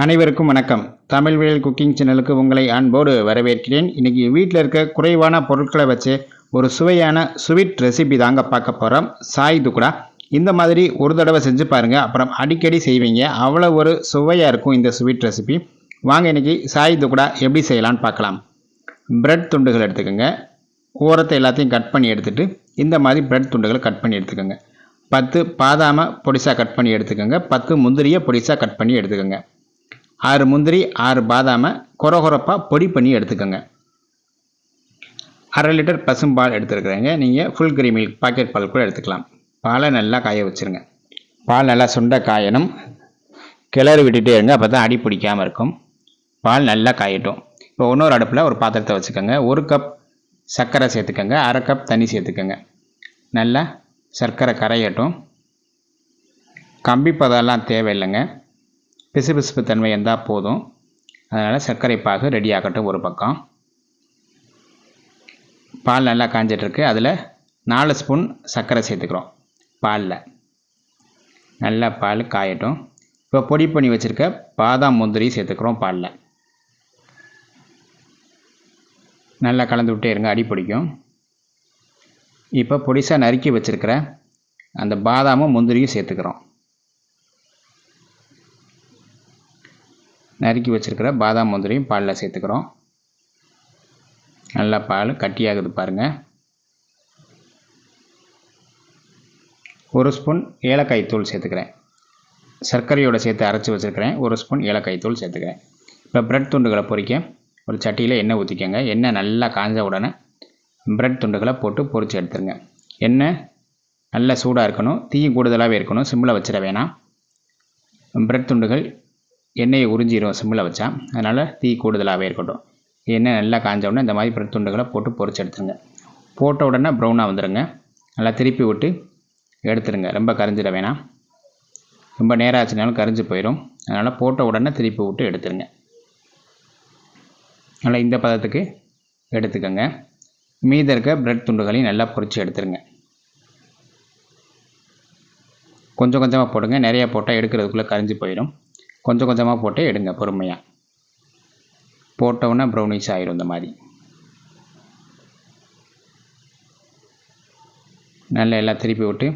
அனைவருக்கும் வணக்கம். தமிழ் வேல் குக்கிங் சேனலுக்கு உங்களை அன்போடு வரவேற்கிறேன். இன்றைக்கி வீட்டில் இருக்க குறைவான பொருட்களை வச்சு ஒரு சுவையான ஸ்வீட் ரெசிபி தாங்க பார்க்க போகிறோம் சாய் துக்குடா இந்த மாதிரி ஒரு தடவை செஞ்சு பாருங்கள் அப்புறம் அடிக்கடி செய்வீங்க. அவ்வளோ ஒரு சுவையாக இருக்கும் இந்த ஸ்வீட் ரெசிபி வாங்க இன்றைக்கி சாய் துக்குடா எப்படி செய்யலான்னு பார்க்கலாம். பிரெட் துண்டுகள் எடுத்துக்கோங்க. ஓரத்தை எல்லாத்தையும் கட் பண்ணி எடுத்துகிட்டு இந்த மாதிரி பிரெட் துண்டுகளை கட் பண்ணி எடுத்துக்கோங்க. பத்து பாதாமை பொடிசாக கட் பண்ணி எடுத்துக்கோங்க. பத்து முந்திரியை பொடிசாக கட் பண்ணி எடுத்துக்கோங்க. ஆறு முந்திரி ஆறு பாதாமை கொரகொரப்பாக பொடி பண்ணி எடுத்துக்கோங்க. அரை லிட்டர் பசும்பால் எடுத்துருக்குறேங்க. நீங்கள் ஃபுல் கிரீம் மில்க் பாக்கெட் பால் கூட எடுத்துக்கலாம். பாலை நல்லா காய வச்சுருங்க. பால் நல்லா சுண்ட காயணும். கிளறி விட்டுட்டே இருங்க. அப்போ தான் அடி பிடிக்காமல் இருக்கும். பால் நல்லா காயட்டும். இப்போ இன்னொரு அடுப்பில் ஒரு பாத்திரத்தை வச்சுக்கோங்க. ஒரு கப் சர்க்கரை சேர்த்துக்கோங்க. அரை கப் தண்ணி சேர்த்துக்கோங்க. நல்லா சர்க்கரை கரையட்டும். கம்பி பதம்லாம் தேவையில்லைங்க. பிசுபிசுப்பு தன்மை இருந்தால் போதும். அதனால் சர்க்கரை பாகு ரெடி ஆகட்டும் ஒரு பக்கம். பால் நல்லா காஞ்சிட்ருக்கு அதில் நாலு ஸ்பூன் சர்க்கரை சேர்த்துக்கிறோம். பாலில். நல்லா பால் காயட்டும். இப்போ பொடி பண்ணி வச்சுருக்க பாதாம் முந்திரி சேர்த்துக்கிறோம் பாலில். நல்லா கலந்து விட்டே இருங்க அடி பிடிக்கும். இப்போ பொடிசாக நறுக்கி வச்சுருக்கிற அந்த பாதாமும் முந்திரியும் சேர்த்துக்கிறோம். நறுக்கி வச்சுருக்கிற பாதாம் முந்திரியும் பாலில் சேர்த்துக்கிறோம். நல்லா பால் கட்டியாகுது பாருங்கள் ஒரு ஸ்பூன் ஏலக்காய் தூள் சேர்த்துக்கிறேன். சர்க்கரையோடு சேர்த்து அரைச்சி வச்சுருக்கிறேன். ஒரு ஸ்பூன் ஏலக்காய் தூள் சேர்த்துக்கிறேன். இப்போ ப்ரெட் துண்டுகளை பொறிக்க ஒரு சட்டியில் எண்ணெய் ஊற்றிக்கோங்க எண்ணெய் நல்லா காஞ்ச உடனே ப்ரெட் துண்டுகளை போட்டு பொறிச்சு எடுத்துருங்க. எண்ணெய் நல்லா சூடாக இருக்கணும். தீ கூடுதலாகவே இருக்கணும். சிம்மில் வச்சிட வேணாம். ப்ரெட் துண்டுகள் எண்ணெயை உறிஞ்சிடும் சிம்மில் வச்சா அதனால் தீ கூடுதலாகவே இருக்கட்டும். எண்ணெய் நல்லா காஞ்ச உடனே இந்த மாதிரி ப்ரெட் துண்டுகளை போட்டு பொறிச்சு எடுத்துருங்க. போட்ட உடனே ப்ரௌனாக வந்துடுங்க நல்லா திருப்பி விட்டு எடுத்துருங்க. ரொம்ப கரிஞ்சிட வேணாம். ரொம்ப நேரம் ஆச்சுனாலும் கரிஞ்சு போயிடும் அதனால் போட்ட உடனே திருப்பி விட்டு எடுத்துருங்க. நல்லா இந்த பதத்துக்கு எடுத்துக்கோங்க. மீத இருக்க பிரெட் துண்டுகளையும் நல்லா பொறிச்சு எடுத்துருங்க. கொஞ்சம் கொஞ்சமாக போடுங்க. நிறையா போட்டால் எடுக்கிறதுக்குள்ளே கரிஞ்சு போயிடும் கொஞ்சம் கொஞ்சமாக போட்டு எடுங்க பொறுமையாக போட்டவுடனே ப்ரௌனிஷ் ஆயிரும் இந்த மாதிரி. நல்லா எல்லாம் திருப்பி விட்டு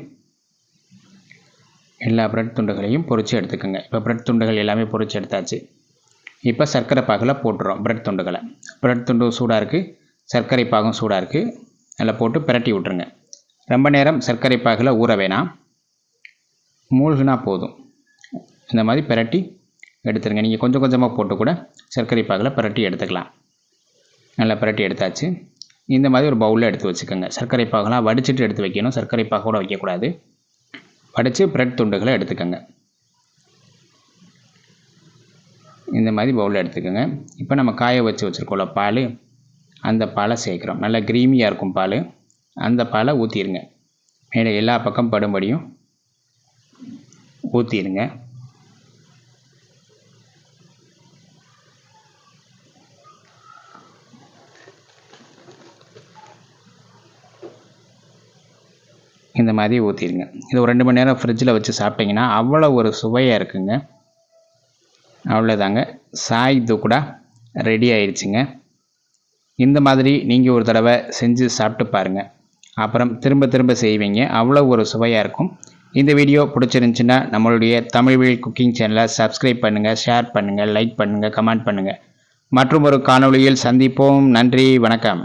எல்லா பிரெட் துண்டுகளையும் பொறிச்சு எடுத்துக்கோங்க. இப்போ பிரெட் துண்டுகள் எல்லாமே பொரித்து எடுத்தாச்சு. இப்போ சர்க்கரை பாகில் போட்டுறோம் பிரெட் துண்டுகளை. பிரெட் துண்டு சூடாக இருக்குது சர்க்கரை பாகும் சூடாக இருக்குது நல்லா போட்டு பிரட்டி விட்ருங்க ரொம்ப நேரம் சர்க்கரை பாகில் ஊற வேணாம். மூழ்கினா போதும். இந்த மாதிரி பிரட்டி எடுத்துருங்க. நீங்கள் கொஞ்சம் கொஞ்சமாக போட்டு கூட சர்க்கரை பாகில் புரட்டி எடுத்துக்கலாம். நல்லா பிரட்டி எடுத்தாச்சு. இந்த மாதிரி ஒரு பவுலில் எடுத்து வச்சுக்கோங்க. சர்க்கரை பாகெல்லாம் வடிச்சிட்டு எடுத்து வைக்கணும். சர்க்கரை பாகோட வைக்கக்கூடாது. வடித்து பிரெட் துண்டுகளை எடுத்துக்கோங்க. இந்த மாதிரி பவுலில் எடுத்துக்கோங்க. இப்போ நம்ம காய வச்சு வச்சுருக்கோம்ல பால். அந்த பாலை சேர்க்குறோம். நல்லா க்ரீமியாக இருக்கும் பால். அந்த பாலை ஊற்றிடுங்க மேலே எல்லா பக்கம் படும்படியும் ஊற்றிடுங்க இந்த மாதிரி ஊற்றிடுங்க இது ஒரு ரெண்டு மணி நேரம் ஃப்ரிட்ஜில் வச்சு சாப்பிட்டிங்கன்னா அவ்வளோ ஒரு சுவையாக இருக்குங்க. அவ்வளோதாங்க சாய் தூக்குடா ரெடி ஆயிடுச்சுங்க இந்த மாதிரி நீங்கள் ஒரு தடவை செஞ்சு சாப்பிட்டு பாருங்கள் அப்புறம் திரும்ப திரும்ப செய்வீங்க. அவ்வளோ ஒரு சுவையாக இருக்கும். இந்த வீடியோ பிடிச்சிருந்துச்சின்னா நம்மளுடைய தமிழ் வீழ் குக்கிங் சேனலை சப்ஸ்கிரைப் பண்ணுங்கள் ஷேர் பண்ணுங்கள் லைக் பண்ணுங்கள் கமெண்ட் பண்ணுங்கள் மற்றும் ஒரு காணொளியில் சந்திப்போம். நன்றி வணக்கம்.